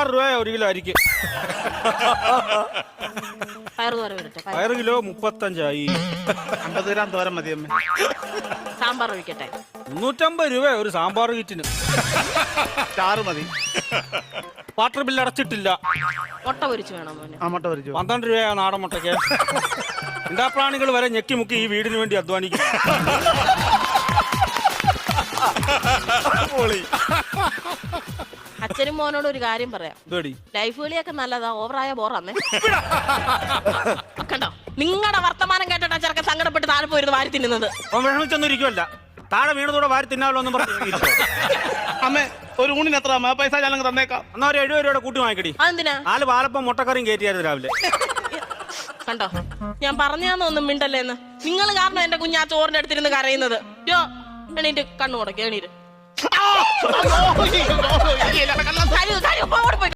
ആറ് രൂപ ഒരു കിലോ അരിക്ക് പയറ് തോര വരട്ടെ പയറ്. പയറ് കിലോ മുപ്പത്തഞ്ചായി. അമ്പത് ഗ്രാം തോരൻ മതി അമ്മ. സാമ്പാർ ഒഴിക്കട്ടെ. മുന്നൂറ്റമ്പത് രൂപ ഒരു സാമ്പാർ കിറ്റിന്. ചാറ് മതി. വാട്ടർ ബില്ല് അടച്ചിട്ടില്ല. മുട്ട പൊരിച്ച് വേണം മോനെ. ആ മുട്ട പൊരിച്ചു പന്ത്രണ്ട് രൂപയാ നാടൻ മുട്ടയ്ക്ക്. ഇണ്ടാപ്രാണികൾ വരെ ഞെക്കി മുക്കി ഈ വീടിന് വേണ്ടി അധ്വാനിക്കും. അച്ഛനും മോനോട് ഒരു കാര്യം പറയാം ഇതോടി ലൈഫ് കളിയൊക്കെ നല്ലതാ ഓവറായ ബോറാന്നേ കണ്ടോ നിങ്ങളുടെ വർത്തമാനം കേട്ടിട്ടാ ചെറുക്കൻ സങ്കടപ്പെട്ട് താഴെ പോയിരുന്നു വാരി തിന്നുന്നത് വിഷമിച്ചൊന്നും ഇരിക്കുമല്ല താഴെ വീണതോടെ വാരി തിന്നാലോ എന്നും പറഞ്ഞു അമ്മേ ഒരു ഊണിന് എത്ര അമ്മ പൈസ ഞാനങ്ങ് തന്നേക്കാം എന്നാ ഒരു എഴുപത് രൂപയുടെ കൂട്ടി വാങ്ങിക്കടി അതെന്തിനാ നാല് പാലപ്പം മുട്ടക്കറിയും കയറ്റിയായിരുന്നു രാവിലെ കണ്ടോ ഞാൻ പറഞ്ഞാന്ന് ഒന്നും മിണ്ടല്ലേന്ന് നിങ്ങൾ കാരണം എന്റെ കുഞ്ഞാ ചോറിന്റെ അടുത്തിരുന്ന് കരയുന്നത് യോ എണീറ്റ് കണ്ണു മുടക്കി എണീറ്റ്